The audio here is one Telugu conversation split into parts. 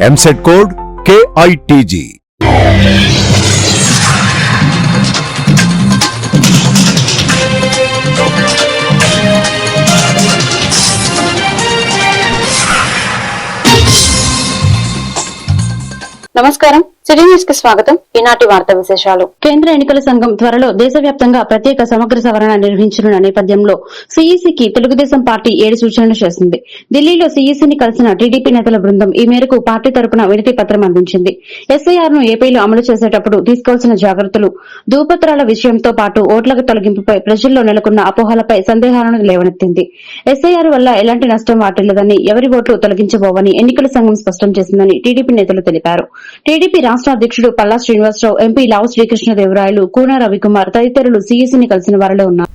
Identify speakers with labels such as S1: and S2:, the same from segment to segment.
S1: EAMCET code KITG
S2: నమస్కారం. సిటీ న్యూస్కి స్వాగతం. ఈనాటి వార్తా విశేషాలు.
S3: కేంద్ర ఎన్నికల సంఘం త్వరలో దేశవ్యాప్తంగా ప్రత్యేక సమగ్ర సవరణ నిర్వహించనున్న నేపథ్యంలో సీఈసీకి తెలుగుదేశం పార్టీ ఏడు సూచనలు చేసింది. ఢిల్లీలో సీఈసీని కలిసిన టీడీపీ నేతల బృందం ఈ మేరకు పార్టీ తరపున వినతి పత్రం అందించింది. ఎస్ఐఆర్ను ఏపీలో అమలు చేసేటప్పుడు తీసుకోవాల్సిన జాగ్రత్తలు ధూపత్రాల విషయంతో పాటు ఓట్ల తొలగింపుపై ప్రజల్లో నెలకొన్న అపోహలపై సందేహాలను లేవనెత్తింది. ఎస్ఐఆర్ వల్ల ఎలాంటి నష్టం వాటిల్లదని ఎవరి ఓట్లు తొలగించబోవని ఎన్నికల సంఘం స్పష్టం చేసిందని టీడీపీ నేతలు తెలిపారు. టీడీపీ రాష్ట్ర అధ్యక్షుడు పల్లా శ్రీనివాసరావు ఎంపీ లావు శ్రీకృష్ణదేవరాయలు కూన రవికుమార్ తదితరులు సీఈసీని కలిసిన వారిలో ఉన్నారు.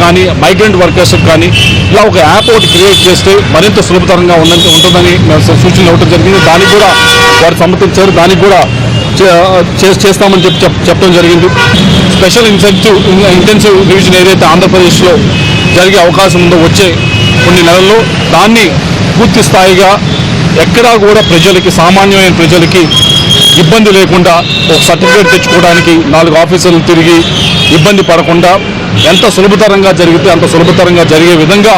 S4: కానీ మైగ్రెంట్ వర్కర్స్ కానీ ఇలా ఒక యాప్ ఒకటి క్రియేట్ చేస్తే మరింత సులభతరంగా ఉందని ఉంటుందని సూచనలు ఇవ్వడం జరిగింది. దానికి కూడా వారు సమర్థించారు. దానికి కూడా చే- చేస్తామని చెప్పి చెప్పడం జరిగింది. స్పెషల్ ఇన్సెంటివ్ ఇంటెన్సివ్ రివిజన్ ఏదైతే ఆంధ్రప్రదేశ్లో జరిగే అవకాశం ఉందో వచ్చే కొన్ని నెలల్లో దాన్ని పూర్తి స్థాయిగా ఎక్కడా కూడా ప్రజలకి సామాన్యమైన ప్రజలకి ఇబ్బంది లేకుండా ఒక సర్టిఫికేట్ తెచ్చుకోవడానికి నాలుగు ఆఫీసులు తిరిగి ఇబ్బంది పడకుండా ఎంత సులభతరంగా జరిగితే అంత సులభతరంగా జరిగే విధంగా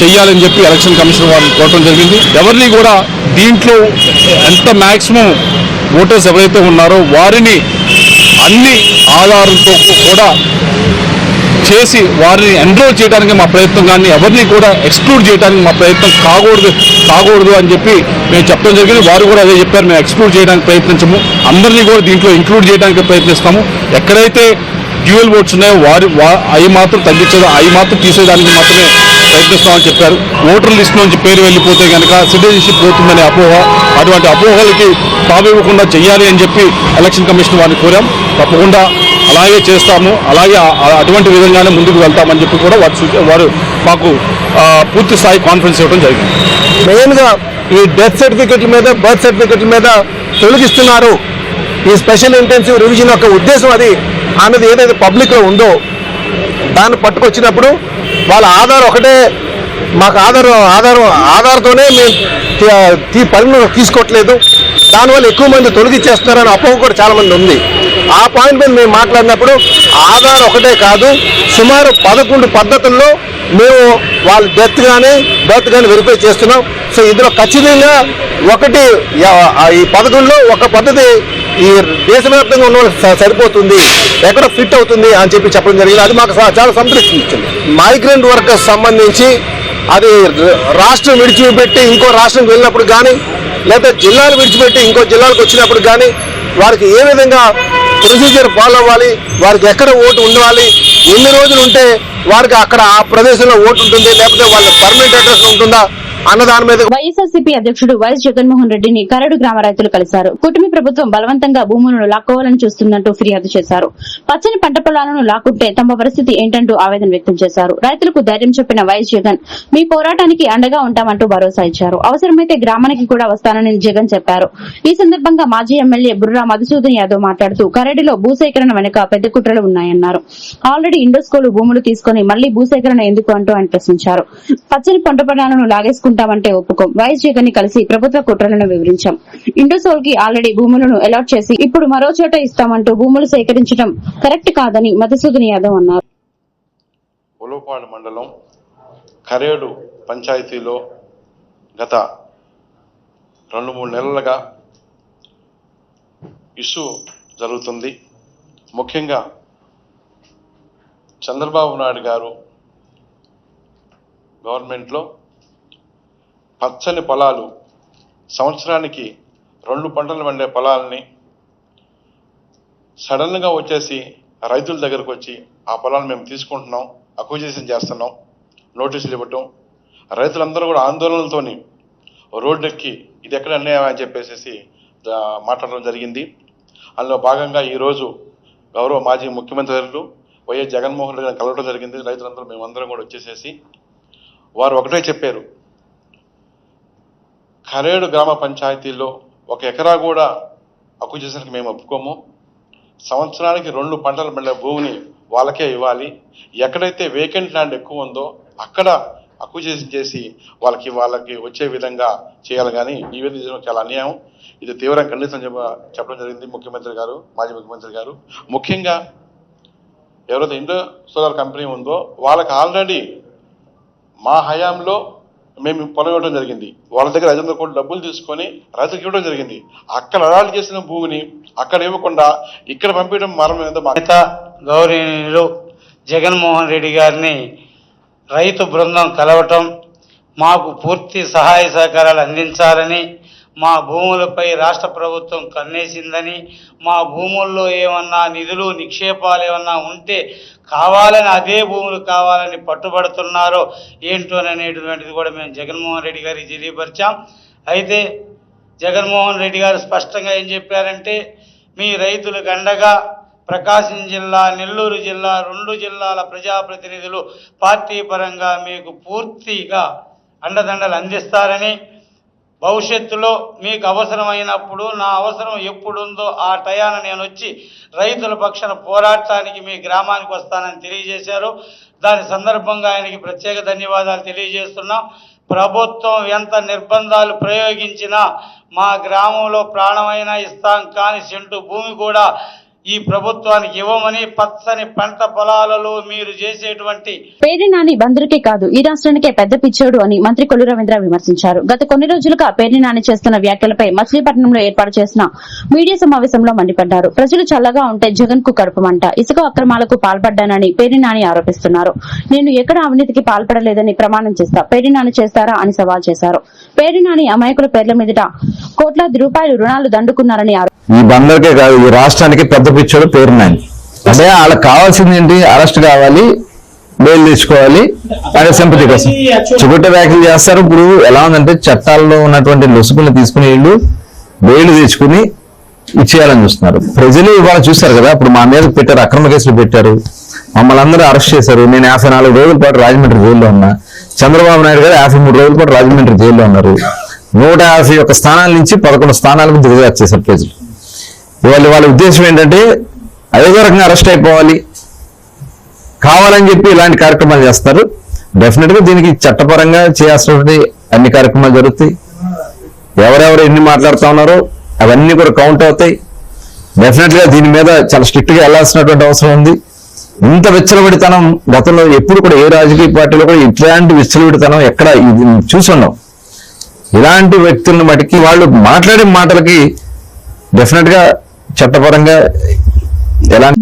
S4: చేయాలని చెప్పి ఎలక్షన్ కమిషన్ వారిని కోరటం జరిగింది. ఎవరిని కూడా దీంట్లో ఎంత మ్యాక్సిమం ఓటర్స్ ఎవరైతే ఉన్నారో వారిని అన్ని ఆధారాలతో కూడా చేసి వారిని ఎన్రోల్ చేయడానికి మా ప్రయత్నం కానీ ఎవరిని కూడా ఎక్స్క్లూడ్ చేయడానికి మా ప్రయత్నం కాకూడదు కాకూడదు అని చెప్పి మేము చెప్పడం జరిగింది. వారు కూడా అదే చెప్పారు మేము ఎక్స్క్లూడ్ చేయడానికి ప్రయత్నించము. అందరినీ కూడా దీంట్లో ఇంక్లూడ్ చేయడానికి ప్రయత్నిస్తాము. ఎక్కడైతే డ్యూయల్ ఓట్స్ ఉన్నాయో వారి అవి మాత్రం తగ్గించదు అవి మాత్రం తీసేయడానికి మాత్రమే ప్రయత్నిస్తామని చెప్పారు. ఓటర్ లిస్ట్ నుంచి పేరు వెళ్ళిపోతే కనుక సిటిజన్షిప్ పోతుందనే అపోహ అటువంటి అపోహలకి తావివ్వకుండా చేయాలి అని చెప్పి ఎలక్షన్ కమిషన్ వారిని కోరాం. తప్పకుండా అలాగే చేస్తాము. అలాగే అటువంటి విధంగానే ముందుకు వెళ్తామని చెప్పి కూడా వారు వారు మాకు పూర్తి స్థాయి కాన్ఫిడెన్స్ ఇవ్వడం జరిగింది.
S5: మెయిన్గా ఈ డెత్ సర్టిఫికెట్ల మీద బర్త్ సర్టిఫికెట్ల మీద తొలగిస్తున్నారు. ఈ స్పెషల్ ఇంటెన్సివ్ రివిజన్ యొక్క ఉద్దేశం అది. అన్నది ఏదైతే పబ్లిక్లో ఉందో దాన్ని పట్టుకొచ్చినప్పుడు వాళ్ళ ఆధార్ ఒకటే మాకు ఆధార్ ఆధార్ ఆధార్తోనే మేము తీ- పనులు తీసుకోవట్లేదు. దానివల్ల ఎక్కువ మంది తొలగించేస్తున్నారని అపోహ కూడా చాలామంది ఉంది. ఆ పాయింట్ మీద మేము మాట్లాడినప్పుడు ఆధార్ ఒకటే కాదు సుమారు పదకొండు పద్ధతుల్లో మేము వాళ్ళ డెత్ కానీ బర్త్ కానీ వెరిఫై చేస్తున్నాం. సో ఇందులో ఖచ్చితంగా ఒకటి ఈ పథకంలో ఒక పద్ధతి ఈ దేశవ్యాప్తంగా ఉన్న వాళ్ళకి సరిపోతుంది ఎక్కడ ఫిట్ అవుతుంది అని చెప్పి చెప్పడం జరిగింది. అది మాకు చాలా సంతృప్తి ఇచ్చింది. మైగ్రెంట్ వర్కర్స్ సంబంధించి అది రాష్ట్రం విడిచిపెట్టి ఇంకో రాష్ట్రంకి వెళ్ళినప్పుడు కానీ
S6: లేదా జిల్లాలు విడిచిపెట్టి ఇంకో జిల్లాలకు వచ్చినప్పుడు కానీ వారికి ఏ విధంగా ప్రొసీజర్ ఫాలో అవ్వాలి వారికి ఎక్కడ ఓటు ఉండాలి ఎన్ని రోజులు ఉంటే వారికి అక్కడ ఆ ప్రదేశంలో ఓటు ఉంటుంది లేకపోతే వాళ్ళ పర్మనెంట్ అడ్రస్ ఉంటుందా? మీద
S3: వైఎస్ఆర్సీపీ అధ్యక్షుడు వైఎస్ జగన్మోహన్ రెడ్డిని కరడు గ్రామ రైతులు కలిశారు. కూటమి ప్రభుత్వం బలవంతంగా భూములను లాక్కోవాలని చూస్తుందంటూ ఫిర్యాదు చేశారు. పచ్చని పంట పొలాలను లాక్కుంటే తమ పరిస్థితి ఏంటంటూ ఆవేదన వ్యక్తం చేశారు. రైతులకు ధైర్యం చెప్పిన వైఎస్ జగన్ మీ పోరాటానికి అండగా ఉంటామంటూ భరోసా ఇచ్చారు. అవసరమైతే గ్రామానికి కూడా వస్తానని జగన్ చెప్పారు. ఈ సందర్భంగా మాజీ ఎమ్మెల్యే బుర్రా మధుసూదన్ యాదవ్ మాట్లాడుతూ కరడిలో భూసేకరణ వెనుక పెద్ద కుట్రలు ఉన్నాయన్నారు. ఆల్రెడీ ఇండోస్కోలు భూములు తీసుకుని మళ్ళీ భూసేకరణ ఎందుకు అంటూ ఆయన ప్రశ్నించారు. పచ్చని పంట పొలాలను లాగేసుకుంటామంటే ఒప్పుకోం. వైఎస్ జగన్ని కలిసి ప్రభుత్వ కుట్రలను వివరించాం. ఇండోసోల్కి ఆల్రెడీ భూములను అలాట్ చేసి ఇప్పుడు మరో చోట ఇస్తామంటూ భూములు సేకరించడం కరెక్ట్ కాదని మధుసూదన్ యాదవ్ అన్నారు.
S7: ఉలవపాడు మండలం కరేడు పంచాయతీలో గత రెండు మూడు నెలలుగా ఇష్యూ జరుగుతుంది. ముఖ్యంగా చంద్రబాబు నాయుడు గారు గవర్నమెంట్లో పచ్చని పొలాలు సంవత్సరానికి రెండు పంటలు పండే పొలాలని సడన్గా వచ్చేసి రైతుల దగ్గరకు వచ్చి ఆ పొలాన్ని మేము తీసుకుంటున్నాం అక్విజేషన్ చేస్తున్నాం నోటీసులు ఇవ్వటం. రైతులందరూ కూడా ఆందోళనలతోని రోడ్డెక్కి ఇది ఎక్కడ అన్యాయం అని చెప్పేసి మాట్లాడడం జరిగింది. అందులో భాగంగా ఈరోజు గౌరవ మాజీ ముఖ్యమంత్రి వర్యులు వైఎస్ జగన్మోహన్ రెడ్డి కలవడం జరిగింది. రైతులందరూ మేమందరం కూడా వచ్చేసేసి వారు ఒకటే చెప్పారు. కరేడు గ్రామ పంచాయతీలో ఒక ఎకరా కూడా అక్విజిషన్కి మేము ఒప్పుకోము. సంవత్సరానికి రెండు పంటలు పండే భూమిని వాళ్ళకే ఇవ్వాలి. ఎక్కడైతే వేకెంట్ ల్యాండ్ ఎక్కువ ఉందో అక్కడ అక్విజిషన్ చేసి వాళ్ళకి వాళ్ళకి వచ్చే విధంగా చేయాలి. కానీ ఈ విధంగా చేయడం చాలా అన్యాయం. ఇది తీవ్రంగా ఖండితం చెప్ప చెప్పడం జరిగింది ముఖ్యమంత్రి గారు మాజీ ముఖ్యమంత్రి గారు. ముఖ్యంగా ఎవరైతే ఇండో సోలార్ కంపెనీ ఉందో వాళ్ళకి ఆల్రెడీ మా హయాంలో మేము పొలం ఇవ్వడం జరిగింది. వాళ్ళ దగ్గర ఐదు వందల డబ్బులు తీసుకొని రైతులకు ఇవ్వడం జరిగింది. అక్కడ అడాలు చేసిన భూమిని అక్కడ ఇవ్వకుండా ఇక్కడ పంపించడం మరణం ఏదో మా
S8: నేత గౌరవనీయులు జగన్మోహన్ రెడ్డి గారిని రైతు బృందం కలవటం మాకు పూర్తి సహాయ సహకారాలు అందించాలని మా భూములపై రాష్ట్ర ప్రభుత్వం కన్నేసిందని మా భూముల్లో ఏమన్నా నిధులు నిక్షేపాలు ఏమన్నా ఉంటే కావాలని అదే భూములు కావాలని పట్టుబడుతున్నారో ఏంటోననేటువంటిది కూడా మేము జగన్మోహన్ రెడ్డి గారికి తెలియపరిచాం. అయితే జగన్మోహన్ రెడ్డి గారు స్పష్టంగా ఏం చెప్పారంటే మీ రైతులకు అండగా ప్రకాశం జిల్లా నెల్లూరు జిల్లా రెండు జిల్లాల ప్రజాప్రతినిధులు పార్టీ పరంగా మీకు పూర్తిగా అండదండలు అందిస్తారని భవిష్యత్తులో మీకు అవసరమైనప్పుడు నా అవసరం ఎప్పుడుందో ఆ టయాన నేను వచ్చి రైతుల పక్షాన పోరాటానికి మీ గ్రామానికి వస్తానని తెలియజేశారు. దాని సందర్భంగా ఆయనకి ప్రత్యేక ధన్యవాదాలు తెలియజేస్తున్నాం. ప్రభుత్వం ఎంత నిర్బంధాలు ప్రయోగించినా మా గ్రామంలో ప్రాణమైనా ఇస్తాం కానీ సెంటు భూమి కూడా ఈ ప్రభుత్వానికి ఇవ్వమని పచ్చని పంట పొలాలలో మీరు చేసేటువంటి
S3: పేరినాని బందరుకే కాదు ఈ రాష్ట్రానికే పెద్ద పిచ్చోడు అని మంత్రి కొల్లు రవీంద్ర విమర్శించారు. గత కొన్ని రోజులుగా పేరినాని చేస్తున్న వ్యాఖ్యలపై మచిలీపట్నంలో ఏర్పాటు చేసిన మీడియా సమావేశంలో మండిపడ్డారు. ప్రజలు చల్లగా ఉంటే జగన్కు కడుపుమంట ఇసుక అక్రమాలకు పాల్పడ్డానని పేరినాని ఆరోపిస్తున్నారు. నేను ఎక్కడ అవినీతికి పాల్పడలేదని ప్రమాణం చేస్తా పేరినాని చేస్తారా అని సవాల్ చేశారు. పేరినాని అమాయకుల పేర్ల మీదట కోట్లాది రూపాయలు రుణాలు దండుకున్నారని
S9: ఈ బందరికే కాదు ఈ రాష్ట్రానికి పెద్ద పిచ్చోడు పేరున్నాయి అంటే వాళ్ళకి కావాల్సింది ఏంటి అరెస్ట్ కావాలి బెయిల్ తెచ్చుకోవాలి అదే సింపతి కోసం. చుగుట్ట వ్యాఖ్యలు చేస్తారు. ఇప్పుడు ఎలా ఉందంటే చట్టాల్లో ఉన్నటువంటి లొసుగులు తీసుకుని వీళ్ళు బెయిల్ తెచ్చుకుని ఇచ్చేయాలని చూస్తున్నారు. ప్రజలు ఇవాళ చూస్తారు కదా ఇప్పుడు మా మీద పెట్టారు అక్రమ కేసులు పెట్టారు. మమ్మల్ని అందరూ అరెస్ట్ చేశారు. నేను యాభై నాలుగు రోజుల పాటు రాజమండ్రి జైల్లో ఉన్నా. చంద్రబాబు నాయుడు గారు యాభై మూడు రోజుల పాటు రాజమండ్రి జైల్లో ఉన్నారు. నూట యాభై ఒక్క స్థానాల నుంచి పదకొండు స్థానాలకు దిగజార్చేశారు ప్రజలు. వాళ్ళ వాళ్ళ ఉద్దేశం ఏంటంటే అదేదో రకంగా అరెస్ట్ అయిపోవాలి. కావాలని చెప్పి ఇలాంటి కార్యక్రమాలు చేస్తారు. డెఫినెట్గా దీనికి చట్టపరంగా చేయాల్సినటువంటి అన్ని కార్యక్రమాలు జరుగుతాయి. ఎవరెవరు ఎన్ని మాట్లాడుతూ ఉన్నారో అవన్నీ కూడా కౌంట్ అవుతాయి. డెఫినెట్గా దీని మీద చాలా స్ట్రిక్ట్గా వెళ్ళాల్సినటువంటి అవసరం ఉంది. ఇంత విచ్చలవిడితనం గతంలో ఎప్పుడు కూడా ఏ రాజకీయ పార్టీలో కూడా ఇట్లాంటి విచ్చలవిడితనం ఎక్కడ చూసి చూసుండం ఇలాంటి వ్యక్తులను మటుకి వాళ్ళు మాట్లాడే మాటలకి డెఫినెట్గా చట్టపరంగా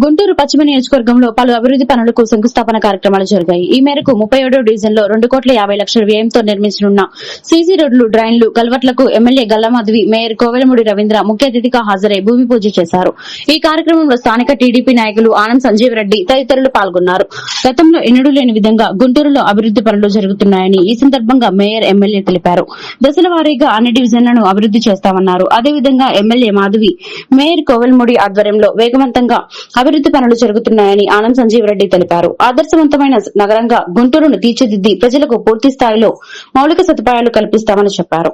S3: గుంటూరు పశ్చిమ నియోజకవర్గంలో పలు అభివృద్ధి పనులకు శంకుస్థాపన కార్యక్రమాలు జరిగాయి. ఈ మేరకు ముప్పై ఏడో డివిజన్లో రెండు కోట్ల యాభై లక్షల వ్యయంతో నిర్మించనున్న సీసీ రోడ్లు డ్రైన్లు కల్వర్ట్లకు ఎమ్మెల్యే గల్లమాధవి మేయర్ కోవెలమూడి రవీంద్ర ముఖ్య అతిథిగా హాజరై భూమి పూజ చేశారు. ఈ కార్యక్రమంలో స్థానిక టీడీపీ నాయకులు ఆనం సంజీవ్ రెడ్డి తదితరులు పాల్గొన్నారు. గతంలో ఎన్నడూ లేని విధంగా గుంటూరులో అభివృద్ధి పనులు జరుగుతున్నాయని ఈ సందర్భంగా మేయర్ ఎమ్మెల్యే తెలిపారు. దశల వారీగా అన్ని డివిజన్లను అభివృద్ధి చేస్తామన్నారు. అదేవిధంగా ఎమ్మెల్యే మాధవి మేయర్ కోవెల్ముడి ఆధ్వర్యంలో వేగవంతంగా అభివృద్ధి పనులు జరుగుతున్నాయని ఆనంద్ సంజీవ్ రెడ్డి తెలిపారు. ఆదర్శవంతమైన నగరంగా గుంటూరును తీర్చిదిద్ది ప్రజలకు పూర్తి స్థాయిలో మౌలిక సదుపాయాలు కల్పిస్తామని చెప్పారు.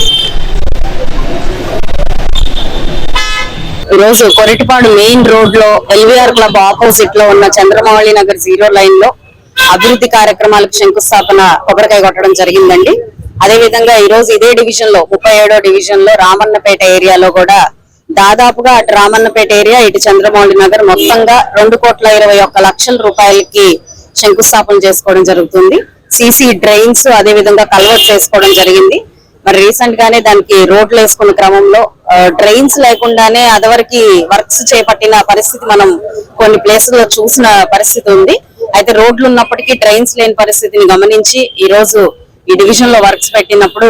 S2: ఈ రోజు కొరటిపాడు మెయిన్ రోడ్లో ఎల్వీఆర్ క్లబ్ ఆపోజిట్లో ఉన్న చంద్రమౌళి నగర్ జీరో లైన్లో అభివృద్ధి కార్యక్రమాలకు శంకుస్థాపన కొబ్బరికాయ కొట్టడం జరిగిందండి. అదే విధంగా ఈ రోజు ఇదే డివిజన్లో ముప్పై ఏడో డివిజన్లో రామన్నపేట ఏరియాలో కూడా దాదాపుగా అటు రామన్నపేట ఏరియా ఇటు చంద్రమౌళి నగర్ మొత్తంగా రెండు కోట్ల ఇరవై ఒక్క లక్షల రూపాయలకి శంకుస్థాపన చేసుకోవడం జరుగుతుంది. సీసీ డ్రైన్స్ అదే విధంగా చేసుకోవడం జరిగింది. మరి రీసెంట్ గానే దానికి రోడ్లు వేసుకున్న క్రమంలో డ్రైన్స్ లేకుండానే అదవరికి వర్క్స్ చేపట్టిన పరిస్థితి మనం కొన్ని ప్లేసుల్లో లో చూసిన పరిస్థితి ఉంది. అయితే రోడ్లు ఉన్నప్పటికీ డ్రైన్స్ లేని పరిస్థితిని గమనించి ఈ రోజు ఈ డివిజన్లో వర్క్స్ పెట్టినప్పుడు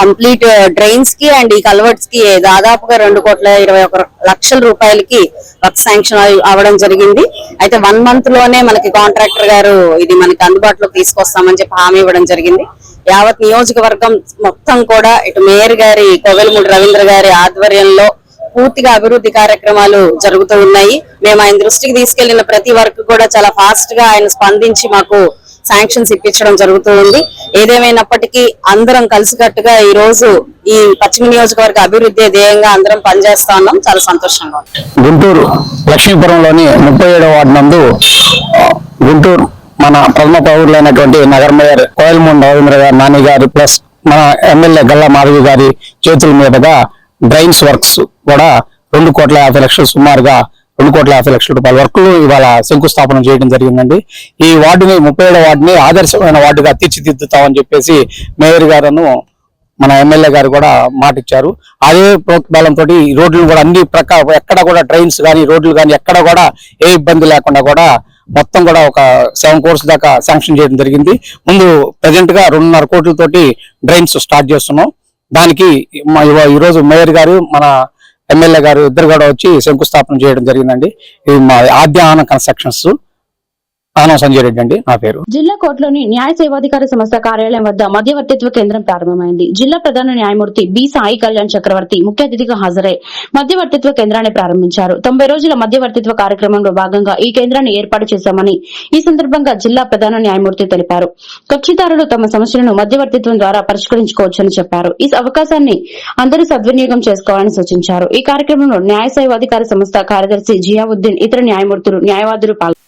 S2: కంప్లీట్ డ్రైన్స్కి అండ్ ఈ కల్వర్ట్స్కి దాదాపుగా రెండు కోట్ల ఇరవై ఒక లక్షల రూపాయలకి వర్క్ శాంక్షన్ అవ్వడం జరిగింది. అయితే వన్ మంత్లోనే మనకి కాంట్రాక్టర్ గారు ఇది మనకి అందుబాటులోకి తీసుకొస్తామని చెప్పి హామీ ఇవ్వడం జరిగింది. యావత్ నియోజకవర్గం మొత్తం కూడా ఇటు మేయర్ గారి కోవెలమూడి రవీంద్ర గారి ఆధ్వర్యంలో పూర్తిగా అభివృద్ధి కార్యక్రమాలు జరుగుతూ ఉన్నాయి. మేము ఆయన దృష్టికి తీసుకెళ్ళిన ప్రతి వర్క్ కూడా చాలా ఫాస్ట్గా ఆయన స్పందించి మాకు శాంక్షన్స్ ఇప్పించడం జరుగుతూ ఉంది. ఏదేమైనప్పటికీ అందరం కలిసికట్టుగా ఈ రోజు ఈ పశ్చిమ నియోజకవర్గ అభివృద్ధి ధ్యేయంగా అందరం పనిచేస్తా ఉన్నాం. చాలా సంతోషంగా
S10: గుంటూరు లక్ష్మీపురంలోని ముప్పై ఏడవ వార్డు నందు గుంటూరు మన ప్రథమ పౌరులైనటువంటి నగర మేయర్ కోయల్మూడి రవీంద్ర గారు నాని గారు ప్లస్ మన ఎమ్మెల్యే గల్లా మాధవి గారి చేతుల మీదుగా డ్రైన్స్ వర్క్స్ కూడా రెండు కోట్ల యాభై లక్షలు సుమారుగా రెండు కోట్ల యాభై లక్షల రూపాయల వర్క్లు ఇవాళ శంకుస్థాపన చేయడం జరిగిందండి. ఈ వార్డుని ముప్పై ఏడు వార్డుని ఆదర్శమైన వార్డుగా తీర్చిదిద్దుతామని చెప్పేసి మేయర్ గారును మన ఎమ్మెల్యే గారు కూడా మాట ఇచ్చారు అదే ప్రోత్బలంతో ఈ రోడ్లు కూడా అన్ని ప్రకారం ఎక్కడ కూడా ట్రైన్స్ కానీ రోడ్లు కానీ ఎక్కడ కూడా ఏ ఇబ్బంది లేకుండా కూడా మొత్తం కూడా ఒక సెవెన్ కోర్స్ దాకా శాంక్షన్ చేయడం జరిగింది. ముందు ప్రజెంట్గా రెండున్నర కోట్లతోటి డ్రైన్స్ స్టార్ట్ చేస్తున్నాం. దానికి మా మేయర్ గారు మన ఎమ్మెల్యే గారు ఇద్దరు కూడా వచ్చి శంకుస్థాపన చేయడం జరిగిందండి. ఇది మా ఆద్య కన్స్ట్రక్షన్స్ ఆనం సంజయ్ రెడ్డి అండి నా పేరు.
S3: జిల్లా కోర్టులోని న్యాయ సేవాధికార సంస్థ కార్యాలయం వద్ద మధ్యవర్తిత్వ కేంద్రం ప్రారంభమైంది. జిల్లా ప్రధాన న్యాయమూర్తి బి సాయి కళ్యాణ్ చక్రవర్తి ముఖ్య అతిథిగా హాజరై మధ్యవర్తిత్వ కేంద్రాన్ని ప్రారంభించారు. తొంభై రోజుల మధ్యవర్తిత్వ కార్యక్రమంలో భాగంగా ఈ కేంద్రాన్ని ఏర్పాటు చేశామని ఈ సందర్భంగా జిల్లా ప్రధాన న్యాయమూర్తి తెలిపారు. కక్షిదారులు తమ సమస్యలను మధ్యవర్తిత్వం ద్వారా పరిష్కరించుకోవచ్చని చెప్పారు. ఈ అవకాశాన్ని అందరూ సద్వినియోగం చేసుకోవాలని సూచించారు. ఈ కార్యక్రమంలో న్యాయ సేవాధికార సంస్థ కార్యదర్శి జియావుద్దీన్ ఇతర న్యాయమూర్తులు న్యాయవాదులు పాల్గొన్నారు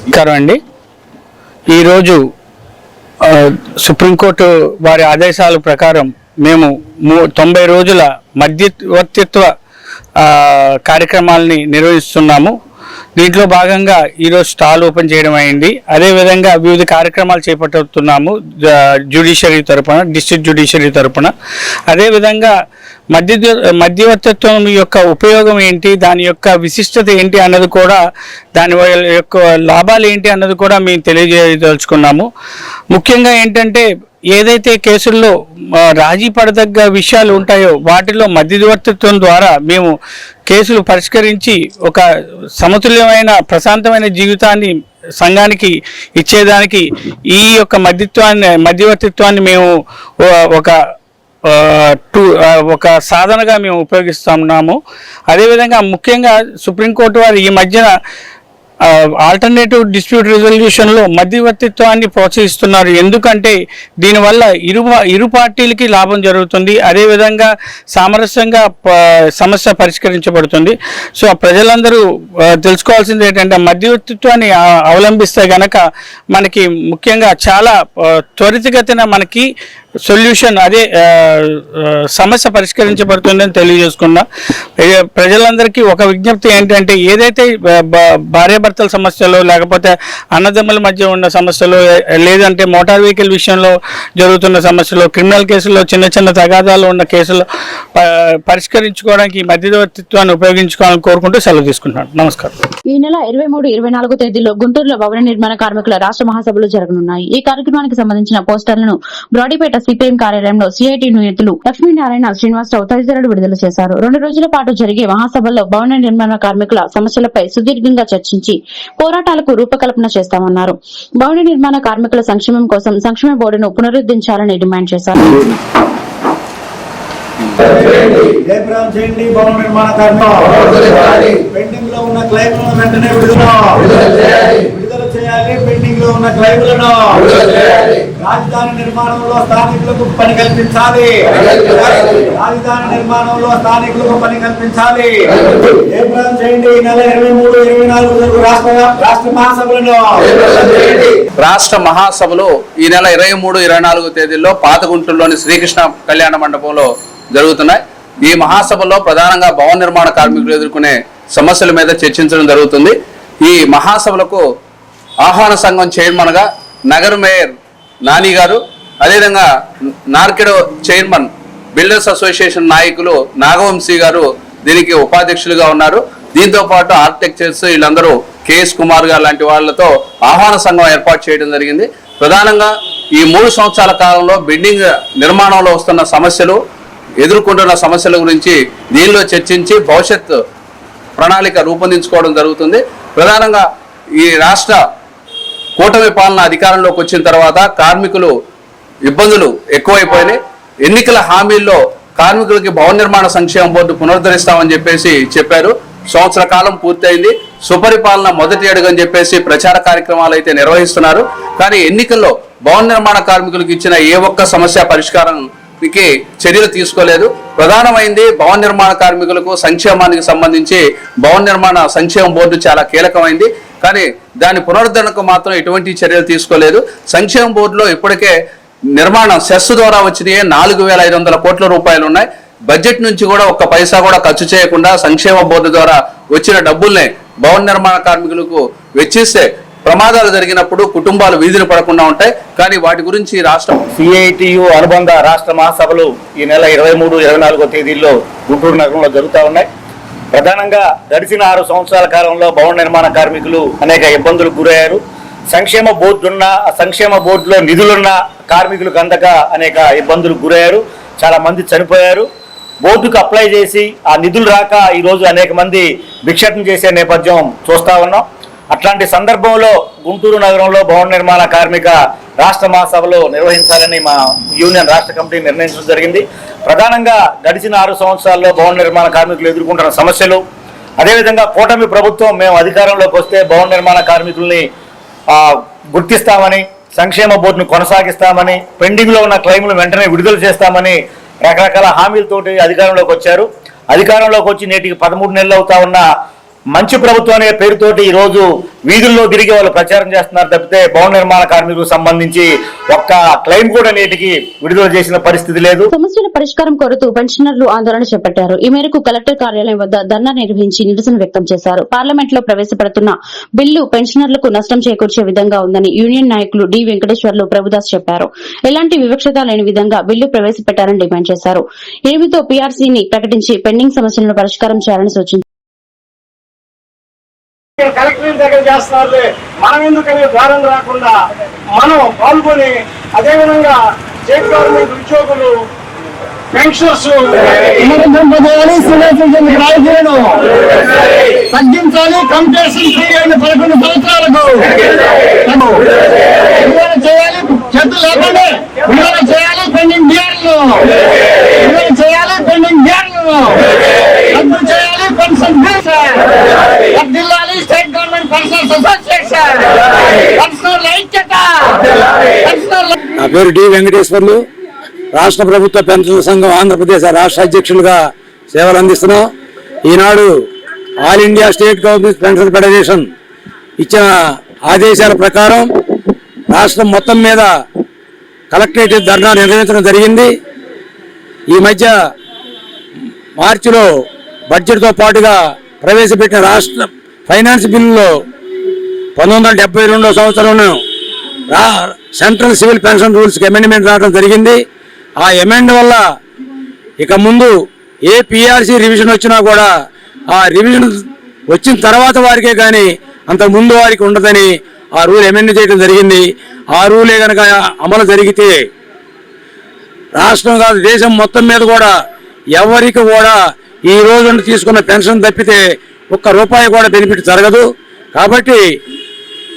S11: నమస్కారం అండి ఈరోజు సుప్రీంకోర్టు వారి ఆదేశాల ప్రకారం మేము మూ తొంభై రోజుల మధ్యవర్తిత్వ ఆ, కార్యక్రమాలని నిర్వహిస్తున్నాము. దీంట్లో భాగంగా ఈరోజు స్టాల్ ఓపెన్ చేయడం అయింది. అదేవిధంగా వివిధ కార్యక్రమాలు చేపట్టుతున్నాము జ్యుడిషియరీ తరపున డిస్ట్రిక్ట్ జ్యుడిషియరీ తరపున. అదేవిధంగా మధ్య మధ్యవర్తిత్వం యొక్క ఉపయోగం ఏంటి దాని యొక్క విశిష్టత ఏంటి అన్నది కూడా దాని యొక్క లాభాలు ఏంటి అన్నది కూడా మేము తెలియజేయదలుచుకున్నాము. ముఖ్యంగా ఏంటంటే ఏదైతే కేసుల్లో రాజీ పడదగ్గ విషయాలు ఉంటాయో వాటిలో మధ్యవర్తిత్వం ద్వారా మేము కేసులు పరిష్కరించి ఒక సమతుల్య ప్రశాంతమైన జీవితాన్ని సంఘానికి ఇచ్చేదానికి ఈ యొక్క మధ్యత్వాన్ని మధ్యవర్తిత్వాన్ని మేము ఒక టూ ఒక సాధనగా మేము ఉపయోగిస్తున్నాము. అదేవిధంగా ముఖ్యంగా సుప్రీంకోర్టు వారు ఈ మధ్యన ఆల్టర్నేటివ్ డిస్ప్యూట్ రిజల్యూషన్లో మధ్యవర్తిత్వాన్ని ప్రోత్సహిస్తున్నారు. ఎందుకంటే దీనివల్ల ఇరు ఇరు పార్టీలకి లాభం జరుగుతుంది. అదేవిధంగా సామరస్యంగా సమస్య పరిష్కరించబడుతుంది. సో ప్రజలందరూ తెలుసుకోవాల్సింది ఏంటంటే మధ్యవర్తిత్వాన్ని అవలంబిస్తే గనక మనకి ముఖ్యంగా చాలా త్వరితగతిన మనకి సొల్యూషన్ అదే సమస్య పరిష్కరించబడుతుందని తెలియజేసుకున్నా. ప్రజలందరికీ ఒక విజ్ఞప్తి ఏంటంటే ఏదైతే భార్యాభర్తల సమస్యలు లేకపోతే అన్నదమ్ముల మధ్య ఉన్న సమస్యలు లేదంటే మోటార్ వెహికల్ విషయంలో జరుగుతున్న సమస్యలు క్రిమినల్ కేసుల్లో చిన్న చిన్న తగాదాలు ఉన్న కేసులు పరిష్కరించుకోవడానికి మధ్యవర్తిత్వాన్ని ఉపయోగించుకోవాలని కోరుకుంటూ సెలవు తీసుకుంటున్నాను. నమస్కారం.
S3: ఈ నెల ఇరవై మూడు ఇరవై నాలుగు తేదీలో గుంటూరులో భవన నిర్మాణ కార్మికుల రాష్ట్ర మహాసభలు జరగనున్నాయి. ఈ కార్యక్రమానికి సంబంధించిన పోస్టర్లను బ్రాడీపేట సిపిఎం కార్యాలయంలో సిఐటి నేతలు లక్ష్మీనారాయణ శ్రీనివాసరావు తదితరులు విడుదల చేశారు. రెండు రోజుల పాటు జరిగే మహాసభల్లో భవన నిర్మాణ కార్మికుల సమస్యలపై సుదీర్ఘంగా చర్చించి పోరాటాలకు రూపకల్పన చేస్తామన్నారు. భవన నిర్మాణ కార్మికుల సంక్షేమం కోసం సంక్షేమ బోర్డును పునరుద్ధరించాలని డిమాండ్ చేశారు.
S12: జయప్రదం చేయండి భవన నిర్మాణ కార్మికులు పెండింగ్లో ఉన్న క్లైమ్లను వెంటనే విడుదల. విడుదల చేయాలి. పెండింగ్లో ఉన్న క్లైమ్లను రాజధాని నిర్మాణంలో స్థానికులకు పని కల్పించాలి. రాజధాని నిర్మాణంలో స్థానికులకు పని కల్పించాలి. జయప్రదం చేయండి నెల ఇరవై మూడు ఇరవై నాలుగు రాష్ట్ర రాష్ట్ర మహాసభలను.
S13: రాష్ట్ర మహాసభలు ఈ నెల ఇరవై మూడు ఇరవై నాలుగు తేదీల్లో పాతగుంటూరులోని శ్రీకృష్ణ కళ్యాణ మండపంలో జరుగుతున్నాయి. ఈ మహాసభలో ప్రధానంగా భవన నిర్మాణ కార్మికులు ఎదుర్కొనే సమస్యల మీద చర్చించడం జరుగుతుంది. ఈ మహాసభలకు ఆహ్వాన సంఘం చైర్మన్గా నగర మేయర్ నాని గారు అదేవిధంగా నార్కెడో చైర్మన్ బిల్డర్స్ అసోసియేషన్ నాయకులు నాగవంశీ గారు దీనికి ఉపాధ్యక్షులుగా ఉన్నారు. దీంతో పాటు ఆర్కిటెక్చర్స్ వీళ్ళందరూ కేఎస్ కుమార్ గారు లాంటి వాళ్ళతో ఆహ్వాన సంఘం ఏర్పాటు చేయడం జరిగింది. ప్రధానంగా ఈ మూడు సంవత్సరాల కాలంలో బిల్డింగ్ నిర్మాణంలో వస్తున్న సమస్యలు ఎదుర్కొంటున్న సమస్యల గురించి దీనిలో చర్చించి భవిష్యత్ ప్రణాళిక రూపొందించుకోవడం జరుగుతుంది. ప్రధానంగా ఈ రాష్ట్ర కూటమి పాలన అధికారంలోకి వచ్చిన తర్వాత కార్మికులు ఇబ్బందులు ఎక్కువైపోయినాయి. ఎన్నికల హామీల్లో కార్మికులకి భవన నిర్మాణ సంక్షేమ బోర్డు పునరుద్ధరిస్తామని చెప్పేసి చెప్పారు. సంవత్సర కాలం పూర్తయింది. సుపరిపాలన మొదటి అడుగు అని చెప్పేసి ప్రచార కార్యక్రమాలు అయితే నిర్వహిస్తున్నారు. కానీ ఎన్నికల్లో భవన నిర్మాణ కార్మికులకు ఇచ్చిన ఏ ఒక్క సమస్య పరిష్కారం కి చర్యలు తీసుకోలేదు. ప్రధానమైంది భవన నిర్మాణ కార్మికులకు సంక్షేమానికి సంబంధించి భవన నిర్మాణ సంక్షేమ బోర్డు చాలా కీలకమైంది. కానీ దాని పునరుద్ధరణకు మాత్రం ఎటువంటి చర్యలు తీసుకోలేదు. సంక్షేమ బోర్డులో ఇప్పటికే నిర్మాణం సెస్ ద్వారా వచ్చినాయి. నాలుగు వేల ఐదు వందల కోట్ల రూపాయలు ఉన్నాయి. బడ్జెట్ నుంచి కూడా ఒక్క పైసా కూడా ఖర్చు చేయకుండా సంక్షేమ బోర్డు ద్వారా వచ్చిన డబ్బుల్ని భవన నిర్మాణ కార్మికులకు వెచ్చిస్తే ప్రమాదాలు జరిగినప్పుడు కుటుంబాలు వీధిని పడకుండా ఉంటాయి. కానీ వాటి గురించి రాష్ట్రం
S12: సిఐటియు అనుబంధ రాష్ట్ర మహాసభలు ఈ నెల ఇరవై మూడు ఇరవై నాలుగో తేదీల్లో గుంటూరు నగరంలో జరుగుతూ ఉన్నాయి. ప్రధానంగా గడిచిన ఆరు సంవత్సరాల కాలంలో భవన నిర్మాణ కార్మికులు అనేక ఇబ్బందులకు గురయ్యారు. సంక్షేమ బోర్డున్న సంక్షేమ బోర్డులో నిధులున్న కార్మికులకు అందక అనేక ఇబ్బందులకు గురయ్యారు. చాలా మంది చనిపోయారు. బోర్డుకు అప్లై చేసి ఆ నిధులు రాక ఈరోజు అనేక మంది భిక్షటం చేసే నేపథ్యం చూస్తా ఉన్నాం. అట్లాంటి సందర్భంలో గుంటూరు నగరంలో భవన నిర్మాణ కార్మిక రాష్ట్ర మహాసభలో నిర్వహించాలని మా యూనియన్ రాష్ట్ర కమిటీ నిర్ణయించడం జరిగింది. ప్రధానంగా గడిచిన ఆరు సంవత్సరాల్లో భవన నిర్మాణ కార్మికులు ఎదుర్కొంటున్న సమస్యలు. అదేవిధంగా కూటమి ప్రభుత్వం మేము అధికారంలోకి వస్తే భవన నిర్మాణ కార్మికుల్ని గుర్తిస్తామని సంక్షేమ బోర్డును కొనసాగిస్తామని పెండింగ్లో ఉన్న క్లెయిమ్లు వెంటనే విడుదల చేస్తామని రకరకాల హామీలతోటి అధికారంలోకి వచ్చారు. అధికారంలోకి వచ్చి నేటికి పదమూడు నెలలు అవుతా ఉన్న మంచి ప్రభుత్వం అనే పేరుతోటి ఈ రోజు వీధుల్లో తిరిగి వాళ్ళు ప్రచారం చేస్తున్నారు తప్పితే భవన నిర్మాణ కార్మికులకు సంబంధించి ఒక్క క్లెయిమ్ కూడా నేటికి విడుదల చేసిన పరిస్థితి లేదు.
S3: సమస్యల పరిష్కారం కోరుతూ పెన్షనర్లు ఆందోళన చేపట్టారు. ఈ మేరకు కలెక్టర్ కార్యాలయం వద్ద ధర్నా నిర్వహించి నిరసన వ్యక్తం చేశారు. పార్లమెంట్లో ప్రవేశపెడుతున్న బిల్లు పెన్షనర్లకు నష్టం చేకూర్చే విధంగా ఉందని యూనియన్ నాయకులు డి వెంకటేశ్వర్లు ప్రభుదాస్ చెప్పారు. ఎలాంటి వివక్షత లేని విధంగా బిల్లు ప్రవేశపెట్టారని డిమాండ్ చేశారు. ఎనిమిదితో పీఆర్సీని ప్రకటించి పెండింగ్ సమస్యలను పరిష్కారం చేయాలని సూచించారు.
S5: కలెక్టరేట్ దగ్గర చేస్తున్నారు మనం ఎందుకని ద్వారం రాకుండా మనం పాల్గొని అదేవిధంగా స్టేట్ గవర్నమెంట్ ఉద్యోగులు పెన్షనర్స్ తగ్గించాలి కంపెన్సేషన్ పీరియడ్ పదకొండు సంవత్సరాలకు. విడుదల చేయాలి చేతులు లేకుండా విడుదల చేయాలి పెండింగ్ డిఆర్లు విడుదల చేయాలి పెండింగ్ డిఆర్లు రద్దు చేయాలి పెన్షన్ బిల్స్ వర్ధిల్లాలి స్టేట్ గవర్నమెంట్ పెన్షనర్స్ అసోసియేషన్ పెన్షనర్ల ఐక్యత పెన్షనర్ల
S14: నా పేరు డి వెంకటేశ్వర్లు. రాష్ట్ర ప్రభుత్వ పెన్షన్ సంఘం ఆంధ్రప్రదేశ్ రాష్ట్ర అధ్యక్షులుగా సేవలు అందిస్తున్నాం. ఈనాడు all India state government pension federation ఇచ్చిన ఆదేశాల ప్రకారం రాష్ట్రం మొత్తం మీద కలెక్టరేట్ ధర్నా నిర్వహించడం జరిగింది. ఈ మధ్య మార్చిలో బడ్జెట్తో పాటుగా ప్రవేశపెట్టిన రాష్ట్ర ఫైనాన్స్ బిల్లులో పంతొమ్మిది వందల సంవత్సరంలో సెంట్రల్ సివిల్ పెన్షన్ రూల్స్కి అమెండ్మెంట్ రావడం జరిగింది. ఆ అమెండ్ వల్ల ఇక ముందు ఏ పిఆర్సీ రివిజన్ వచ్చినా కూడా ఆ రివిజన్ వచ్చిన తర్వాత వారికే కానీ అంత ముందు వారికి ఉండదని ఆ రూల్ అమెండ్ చేయడం జరిగింది. ఆ రూలే కనుక అమలు జరిగితే రాష్ట్రం కాదు దేశం మొత్తం మీద కూడా ఎవరికి కూడా ఈ రోజు తీసుకున్న పెన్షన్ తప్పితే ఒక్క రూపాయి కూడా బెనిఫిట్ జరగదు. కాబట్టి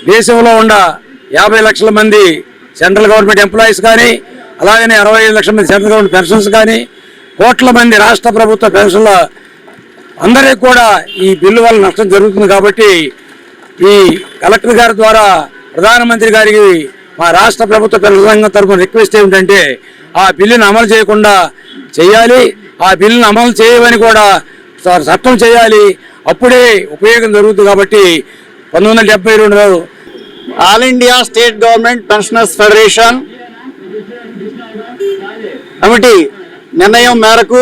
S14: దేశంలో ఉన్న యాభై లక్షల మంది సెంట్రల్ గవర్నమెంట్ ఎంప్లాయీస్ కానీ అలాగనే అరవై ఐదు లక్షల మంది సెంట్రల్ గవర్నమెంట్ పెన్షన్స్ కానీ కోట్ల మంది రాష్ట్ర ప్రభుత్వ పెన్షన్ల అందరికి కూడా ఈ బిల్లు వల్ల నష్టం జరుగుతుంది కాబట్టి ఈ కలెక్టర్ గారి ద్వారా ప్రధానమంత్రి గారికి మా రాష్ట్ర ప్రభుత్వ పెన్షన్ సంఘం తరఫున రిక్వెస్ట్ ఏమిటంటే ఆ బిల్లును అమలు చేయకుండా చేయాలి. ఆ బిల్లును అమలు చేయమని కూడా చట్టం చేయాలి. అప్పుడే ఉపయోగం జరుగుతుంది కాబట్టి పంతొమ్మిది వందల డెబ్బై రెండులో
S5: all India state government pensioners federation committee నిర్ణయం మేరకు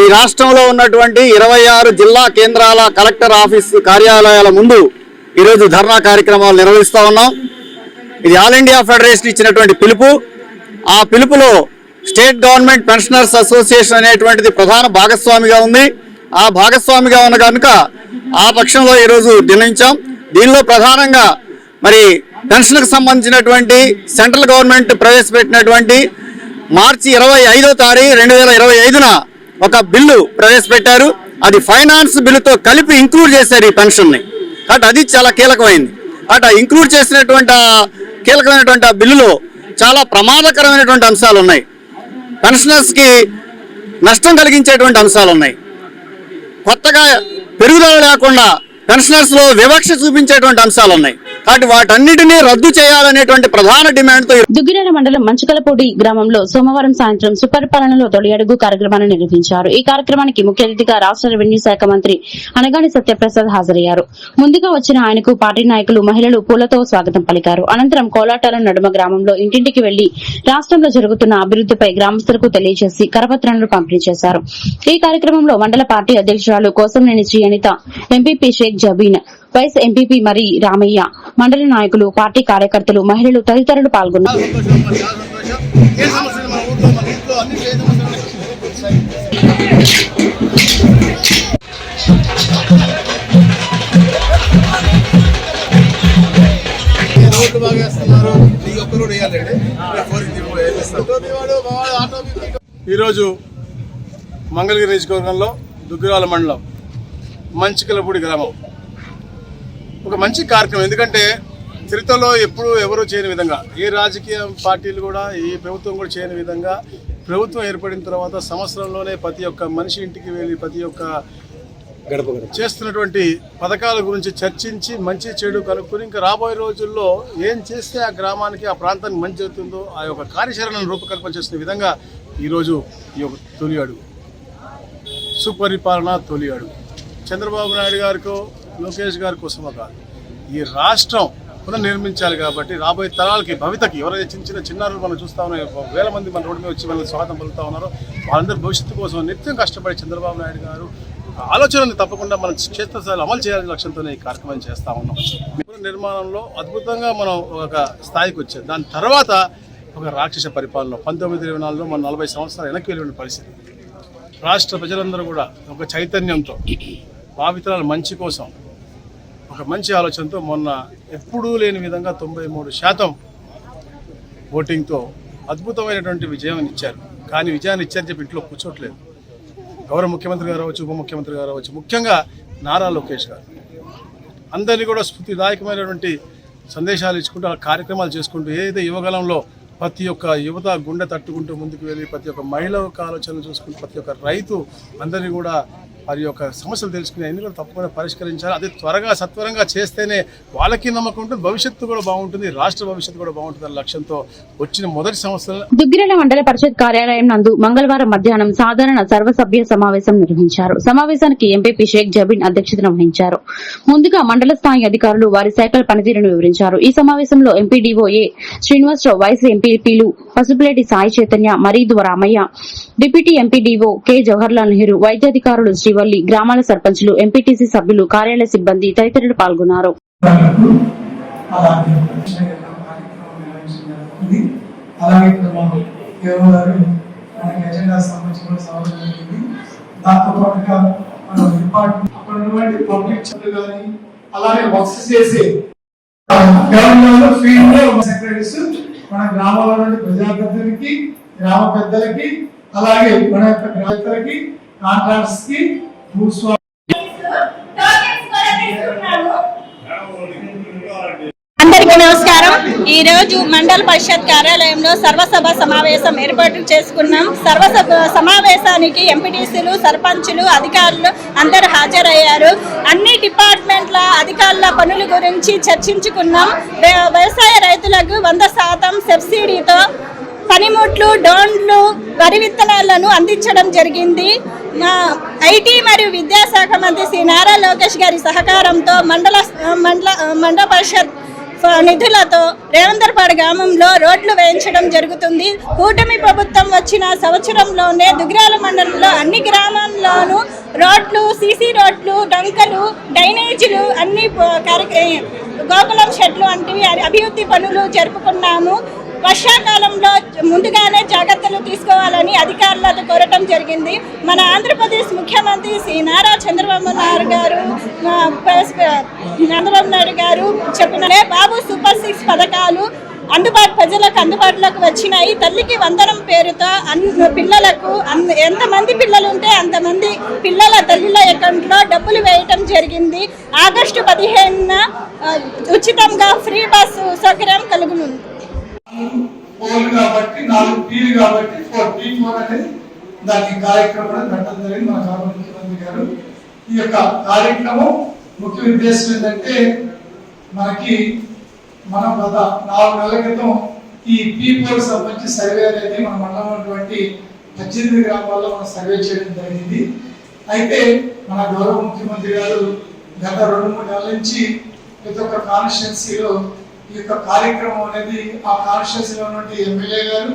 S5: ఈ రాష్ట్రంలో ఉన్నటువంటి ఇరవై ఆరు జిల్లా కేంద్రాల కలెక్టర్ ఆఫీస్ కార్యాలయాల ముందు ఈరోజు ధర్నా కార్యక్రమాలు నిర్వహిస్తా ఉన్నాం. ఇది ఆల్ ఇండియా ఫెడరేషన్ ఇచ్చినటువంటి పిలుపు. ఆ పిలుపులో స్టేట్ గవర్నమెంట్ పెన్షనర్స్ అసోసియేషన్ అనేటువంటిది ప్రధాన భాగస్వామిగా ఉంది. ఆ భాగస్వామిగా ఉన్న కనుక ఆ పక్షంలో ఈరోజు నిర్ణయించాం. దీనిలో ప్రధానంగా మరి పెన్షన్కు సంబంధించినటువంటి సెంట్రల్ గవర్నమెంట్ ప్రవేశపెట్టినటువంటి మార్చి ఇరవై ఐదో తారీఖు రెండు వేల ఇరవై ఐదున ఒక బిల్లు ప్రవేశపెట్టారు. అది ఫైనాన్స్ బిల్లుతో కలిపి ఇంక్లూడ్ చేశారు ఈ పెన్షన్ని. కాబట్టి అది చాలా కీలకమైంది. అటు ఇంక్లూడ్ చేసినటువంటి ఆ కీలకమైనటువంటి ఆ బిల్లులో చాలా ప్రమాదకరమైనటువంటి అంశాలు ఉన్నాయి పెన్షనర్స్కి నష్టం కలిగించేటువంటి అంశాలు ఉన్నాయి కొత్తగా పెరుగుదల లేకుండా పెన్షనర్స్లో వివక్ష చూపించేటువంటి అంశాలు ఉన్నాయి కాబట్టి వాటన్నిటినీ రద్దు చేయాలనేటువంటి ప్రధాన డిమాండ్తో
S3: దుగ్గిరాల మండలం మంచుకలపూడి గ్రామంలో సోమవారం సాయంత్రం సుపరిపాలనలో తొలి అడుగు కార్యక్రమాన్ని నిర్వహించారు. ఈ కార్యక్రమానికి ముఖ్య అతిథిగా రాష్ట్ర రెవెన్యూ శాఖ మంత్రి అనగాని సత్యప్రసాద్ హాజరయ్యారు. ముందుగా వచ్చిన ఆయనకు పార్టీ నాయకులు మహిళలు పూలతో స్వాగతం పలికారు. అనంతరం కోలాటాల నడుమ గ్రామంలో ఇంటింటికి వెళ్ళి రాష్ట్రంలో జరుగుతున్న అభివృద్దిపై గ్రామస్తులకు తెలియజేసి కరపత్రాలను పంపిణీ చేశారు. ఈ కార్యక్రమంలో మండల పార్టీ అధ్యక్షురాలు Kosanneni Sri Anitha MPP Sheikh Jabeen vice MPP మరి రామయ్య. మండల నాయకులు పార్టీ కార్యకర్తలు మహిళలు తదితరులు పాల్గొన్నారు.
S5: ఈరోజు మంగళగిరి నియోజకవర్గంలో దుగ్గిరాల మండలం మంచికలపూడి గ్రామం. ఒక మంచి కార్యక్రమం. ఎందుకంటే చరిత్రలో ఎప్పుడు ఎవరు చేయని విధంగా ఏ రాజకీయ పార్టీలు కూడా ఏ ప్రభుత్వం కూడా చేయని విధంగా ప్రభుత్వం ఏర్పడిన తర్వాత సంవత్సరంలోనే ప్రతి ఒక్క మనిషి ఇంటికి వెళ్ళి ప్రతి ఒక్క చేస్తున్నటువంటి పథకాల గురించి చర్చించి మంచి చెడు కనుక్కొని ఇంకా రాబోయే రోజుల్లో ఏం చేస్తే ఆ గ్రామానికి ఆ ప్రాంతానికి మంచి అవుతుందో ఆ యొక్క కార్యాచరణను రూపకల్పన చేస్తున్న విధంగా ఈరోజు ఈ యొక్క తొలి అడుగు. సుపరిపాలన తొలి అడుగు. చంద్రబాబు నాయుడు గారికో లోకేష్ గారి కోసమో కాదు. ఈ రాష్ట్రం పునర్నిర్మించాలి కాబట్టి రాబోయే తరాలకి భవితకి ఎవరైతే చిన్న చిన్న చిన్నారులు మనం చూస్తా ఉన్నాం వేల మంది మన రోడ్డు మీద వచ్చి మనల్ని స్వాగతం పలుకుతా ఉన్నారో వాళ్ళందరి భవిష్యత్తు కోసం నిత్యం కష్టపడి చంద్రబాబు నాయుడు గారు ఆలోచనని తప్పకుండా మనం క్షేత్రస్థాయిలో అమలు చేయాలనే లక్ష్యంతోనే ఈ కార్యక్రమం చేస్తా ఉన్నాం. నిర్మాణంలో అద్భుతంగా మనం ఒక స్థాయికి వచ్చాం. దాని తర్వాత ఒక రాక్షస పరిపాలన పంతొమ్మిది ఇరవై నాలుగులో మన నలభై సంవత్సరాలు వెనక్కి వెళ్ళిన పరిస్థితి. రాష్ట్ర ప్రజలందరూ కూడా ఒక చైతన్యంతో భావితరాల మంచి కోసం ఒక మంచి ఆలోచనతో మొన్న ఎప్పుడూ లేని విధంగా తొంభై మూడు శాతం ఓటింగ్తో అద్భుతమైనటువంటి విజయం ఇచ్చారు. కానీ విజయాన్ని ఇచ్చారని చెప్పి ఇంట్లో కూర్చోట్లేదు. గౌరవ ముఖ్యమంత్రి గారు అవ్వచ్చు ఉప ముఖ్యమంత్రి గారు అవ్వచ్చు ముఖ్యంగా నారా లోకేష్ గారు. అందరినీ కూడా స్ఫూర్తిదాయకమైనటువంటి సందేశాలు ఇచ్చుకుంటూ ఆ కార్యక్రమాలు చేసుకుంటూ ఏదైతే యువగలంలో ప్రతి ఒక్క యువత గుండె తట్టుకుంటూ ముందుకు వెళ్ళి ప్రతి ఒక్క మహిళ యొక్క ఆలోచనలు చూసుకుంటూ ప్రతి ఒక్క రైతు అందరినీ కూడా వారి యొక్క సమస్యలు తెలుసుకుని అన్ని కూడా తప్పకుండా పరిష్కరించాలి. అది త్వరగా సత్వరంగా చేస్తేనే వాళ్ళకి నమ్మకం ఉంటుంది భవిష్యత్తు కూడా బాగుంటుంది రాష్ట్ర భవిష్యత్తు కూడా బాగుంటుంది అనే లక్ష్యంతో వచ్చిన మొదటి సంవత్సరం.
S3: దుగ్గిరెల మండల పరిషత్ కార్యాలయం నందు మంగళవారం మధ్యాహ్నం సాధారణ సర్వసభ్య సమావేశం నిర్వహించారు. సమావేశానికి ఎంపీపీ షేక్ జబీన్ అధ్యక్షతన వహించారు. ముందుగా మండల స్థాయి అధికారులు వారి శాఖల పనితీరును వివరించారు. ఈ సమావేశంలో ఎంపీడీఓ ఏ శ్రీనివాసరావు వైస్ ఎంపీపీలు Pasupuleti Sai Chaitanya Maridu Ramayya deputy MPDO K Jawaharlal Nehru వైద్యాధికారులు Shri Srivalli గ్రామాల సర్పంచులు ఎంపీటీసీ సభ్యులు కార్యాలయ సిబ్బంది తదితరులు పాల్గొన్నారు.
S15: అలాగే మన వర్క్స్ చేసే ఫీల్డ్లో సెక్రటరీస్ మన గ్రామాల నుండి ప్రజాప్రతినిధులకి గ్రామ పెద్దలకి అలాగే మన యొక్క గ్రామస్తులకి కాంట్రాక్ట్స్కి
S16: అందరికీ నమస్కారం. ఈ రోజు మండల పరిషత్ కార్యాలయంలో సర్వసభ సమావేశం ఏర్పాటు చేసుకున్నాం. సర్వసభ సమావేశానికి ఎంపీటీసీలు సర్పంచులు అధికారులు అందరూ హాజరయ్యారు. అన్ని డిపార్ట్మెంట్ల అధికారుల పనుల గురించి చర్చించుకున్నాం. వ్య- వ్యవసాయ రైతులకు వంద శాతం సబ్సిడీతో పనిముట్లు డ్రోన్లు వరి విత్తనాలను అందించడం జరిగింది. మా ఐటీ మరియు విద్యాశాఖ మంత్రి శ్రీ నారా లోకేష్ గారి సహకారంతో మండల మండల మండల పరిషత్ నిధులతో రేవందర్పాడు గ్రామంలో రోడ్లు వేయించడం జరుగుతుంది. కూటమి ప్రభుత్వం వచ్చిన సంవత్సరంలోనే దుగ్రాల మండలంలో అన్ని గ్రామాల్లోనూ రోడ్లు సీసీ రోడ్లు డంకలు డ్రైనేజీలు అన్ని కార్య గోకులం షెడ్లు వంటివి అభివృద్ధి పనులు జరుపుకున్నాము. వర్షాకాలంలో ముందుగానే జాగ్రత్తలు తీసుకోవాలని అధికారులతో కోరటం జరిగింది. మన ఆంధ్రప్రదేశ్ ముఖ్యమంత్రి శ్రీ నారా చంద్రబాబు నాయుడు గారు చంద్రబాబు నాయుడు గారు చెప్పిననే బాబు సూపర్ సిక్స్ పథకాలు అందుబాటు ప్రజలకు అందుబాటులోకి వచ్చినాయి. తల్లికి వందనం పేరుతో అన్ పిల్లలకు అన్- ఎంతమంది పిల్లలు ఉంటే అంతమంది పిల్లల తల్లిల అకౌంట్లో డబ్బులు వేయటం జరిగింది. ఆగస్టు పదిహేనున ఉచితంగా ఫ్రీ బస్సు సౌకర్యం కలుగునుంది
S15: ఫోర్ కాబట్టి నాలుగు పీలు కాబట్టి ఫోర్ పీ ఫోర్ అనేది దాని కార్యక్రమం కూడా పెట్టడం జరిగింది మన గౌరవ ముఖ్యమంత్రి గారు. ఈ యొక్క కార్యక్రమం ముఖ్య ఉద్దేశం ఏంటంటే మనకి మనం గత నాలుగు నెలల క్రితం ఈ పీపుల్ సంబంధించి సర్వే అనేది మన మండలం ఉన్నటువంటి పద్దెనిమిది గ్రామాల్లో మనం సర్వే చేయడం జరిగింది. అయితే మన గౌరవ ముఖ్యమంత్రి గారు గత రెండు మూడు నెలల నుంచి ప్రతి ఒక్క కాన్స్టిట్యున్సీలో ఈ యొక్క కార్యక్రమం అనేది ఆ కాన్స్టిట్యున్సీలో ఉన్నటువంటి ఎమ్మెల్యే గారు